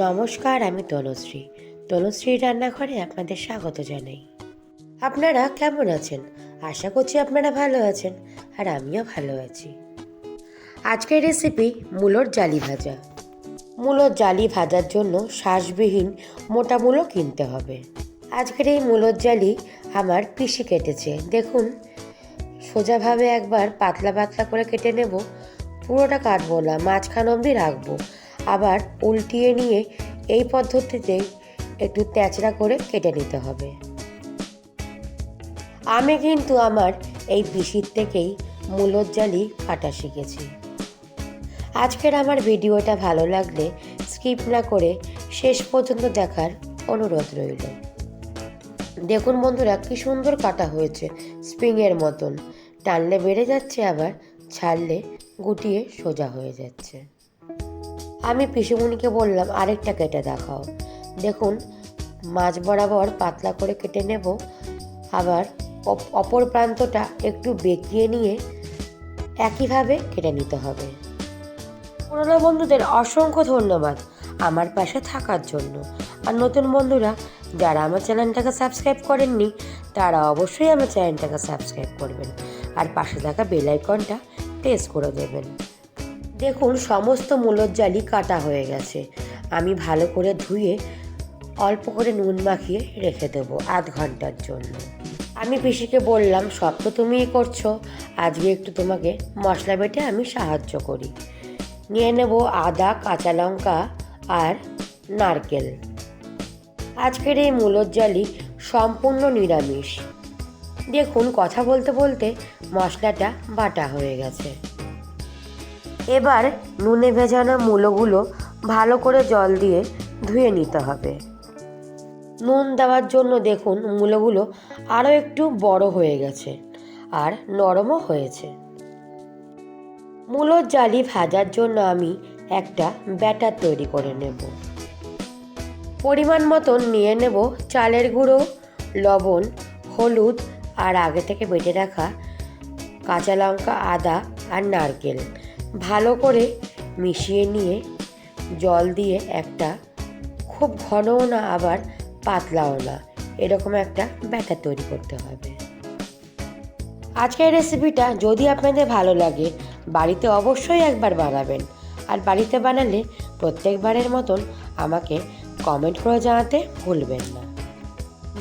নমস্কার, আমি তনুশ্রী তনুশ্রী রান্নাঘরে আপনাদের স্বাগত জানাই। আপনারা কেমন আছেন? আশা করছি আপনারা ভালো আছেন আর আমিও ভালো আছি। আজকের রেসিপি মূলোর জালি ভাজা। মূলোর জালি ভাজার জন্য শ্বাসবিহীন মোটা মূলো কিনতে হবে। আজকের এই মূলোর জালি আমার পিসি কেটেছে। দেখুন, সোজাভাবে একবার পাতলা পাতলা করে কেটে নেব। পুরোটা কাটবো না, মাঝখান অবধি রাখব। আবার উল্টিয়ে নিয়ে এই পদ্ধতিতে একটু তেচড়া করে কেটে নিতে হবে। আমি কিন্তু আমার এই পিসির থেকেই মূলর জালি কাটা শিখেছি। আজকের আমার ভিডিওটা ভালো লাগলে স্কিপ না করে শেষ পর্যন্ত দেখার অনুরোধ রইল। দেখুন বন্ধুরা, কি সুন্দর কাটা হয়েছে স্প্রিংয়ের মতন। টানলে বেড়ে যাচ্ছে, আবার ছাড়লে গুটিয়ে সোজা হয়ে যাচ্ছে। আমি পিসুমণিকে বললাম, আরেকটা কেটে দেখাও। দেখুন মাছ বরাবর পাতলা করে কেটে নেব। আবার অপ- অপর প্রান্তটা একটু বেঁকিয়ে নিয়ে একইভাবে কেটে নিতে হবে। পুরনো বন্ধুদের অসংখ্য ধন্যবাদ আমার পাশে থাকার জন্য। আর নতুন বন্ধুরা, যারা আমার চ্যানেলটাকে সাবস্ক্রাইব করেননি, তারা অবশ্যই আমার চ্যানেলটাকে সাবস্ক্রাইব করবেন। আর পাশে থাকা বেল আইকনটা প্রেস করে দেবেন। দেখুন, সমস্ত মূলর জালি কাটা হয়ে গেছে। আমি ভালো করে ধুয়ে অল্প করে নুন মাখিয়ে রেখে দেবো আধ ঘণ্টার জন্য। আমি পিসিকে বললাম, সব তো তুমিই করছ। আজকে একটু তোমাকে মশলা বেটে আমি সাহায্য করি। নিয়ে নেব আদা, কাঁচা লঙ্কা আর নারকেল। আজকের এই মূলর জালি সম্পূর্ণ নিরামিষ। দেখুন, কথা বলতে বলতে মশলাটা বাটা হয়ে গেছে। এবার নুনে ভেজানো মূলোগুলো ভালো করে জল দিয়ে ধুয়ে নিতে হবে। নুন দেওয়ার জন্য দেখুন মূলোগুলো আরও একটু বড় হয়ে গেছে আর নরমও হয়েছে। মূলোর জালি ভাজার জন্য আমি একটা ব্যাটার তৈরি করে নেব। পরিমাণ মতন নিয়ে নেব চালের গুঁড়ো, লবণ, হলুদ আর আগে থেকে বেটে রাখা কাঁচা লঙ্কা, আদা আর নারকেল। ভালো করে মিশিয়ে নিয়ে জল দিয়ে একটা খুব ঘনও না, আবার পাতলাও না। এরকম একটা ব্যাটার তৈরি করতে হবে। আজকের রেসিপিটা যদি আপনাদের ভালো লাগে, বাড়িতে অবশ্যই একবার বানাবেন। আর বাড়িতে বানালে প্রত্যেকবারের মতন আমাকে কমেন্ট করে জানাতে ভুলবেন না।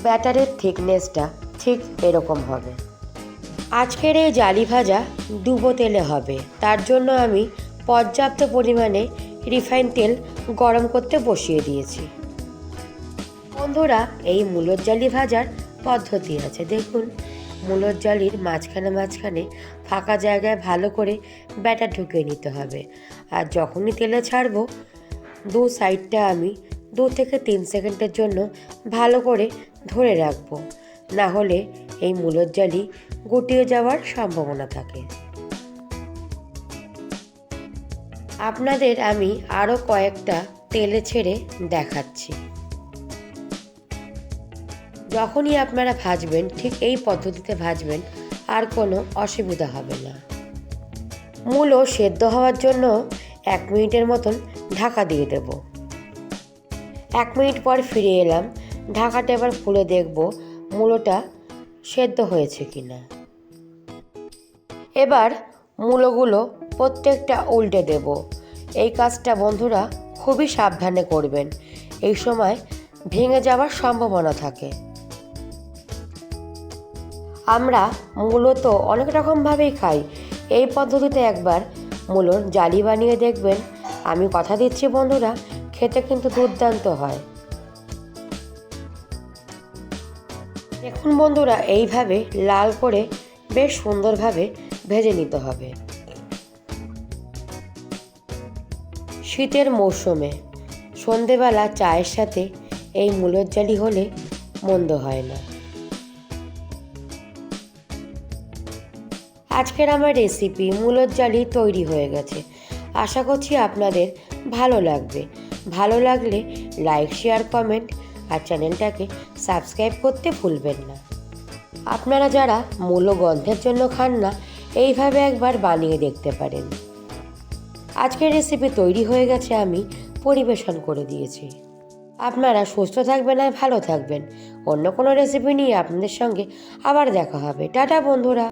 ব্যাটারের থিকনেসটা ঠিক এরকম হবে। আজকের এই জালি ভাজা ডুবো তেলে হবে। তার জন্য আমি পর্যাপ্ত পরিমাণে রিফাইন তেল গরম করতে বসিয়ে দিয়েছি। বন্ধুরা, এই মূলর জালি ভাজার পদ্ধতি আছে। দেখুন, মূলর জালির মাঝখানে মাঝখানে ফাঁকা জায়গায় ভালো করে ব্যাটার ঢুকিয়ে নিতে হবে। আর যখনই তেলে ছাড়বো, দু সাইডটা আমি দু থেকে তিন সেকেন্ডের জন্য ভালো করে ধরে রাখব। না হলে এই মূলর জালি গুটিয়ে যাওয়ার সম্ভাবনা থাকে। আপনাদের আমি আরও কয়েকটা তেলে ছেড়ে দেখাচ্ছি। যখনই আপনারা ভাজবেন, ঠিক এই পদ্ধতিতে ভাজবেন, আর কোনো অসুবিধা হবে না। মূলো সেদ্ধ হওয়ার জন্য এক মিনিটের মতন ঢাকা দিয়ে দেব। এক মিনিট পর ফিরে এলাম। ঢাকাটা এবার খুলে দেখব মূলোটা সেদ্ধ হয়েছে কিনা। এবার মূলোগুলো প্রত্যেকটা উল্টে দেব। এই কাজটা বন্ধুরা খুবই সাবধানে করবেন। এই সময় ভেঙে যাওয়ার সম্ভাবনা থাকে। আমরা মূলত অনেক রকমভাবেই খাই। এই পদ্ধতিতে একবার মূলর জালি বানিয়ে দেখবেন। আমি কথা দিচ্ছি বন্ধুরা, খেতে কিন্তু দুর্দান্ত হয়। দেখুন বন্ধুরা, এইভাবে লাল করে বেশ সুন্দরভাবে ভেজে নিতে হবে। শীতের মৌসুমে সন্ধেবেলা চায়ের সাথে এই মূলর জালি হলে মন্দ হয় না। আজকের আমার রেসিপি মূলর জালি তৈরি হয়ে গেছে। আশা করছি আপনাদের ভালো লাগবে। ভালো লাগলে লাইক শেয়ার কমেন্ট আর চ্যানেলটাকে সাবস্ক্রাইব করতে ভুলবেন না। আপনারা যারা মূল গন্ধের জন্য খান না এইভাবে একবার বানিয়ে দেখতে পারেন। আজকের রেসিপি তৈরি হয়ে গেছে আমি, পরিবেশন করে দিয়েছি। আপনারা সুস্থ থাকবেন আর ভালো থাকবেন। অন্য কোনো রেসিপি নিয়ে আপনাদের সঙ্গে আবার দেখা হবে। টাটা, বন্ধুরা!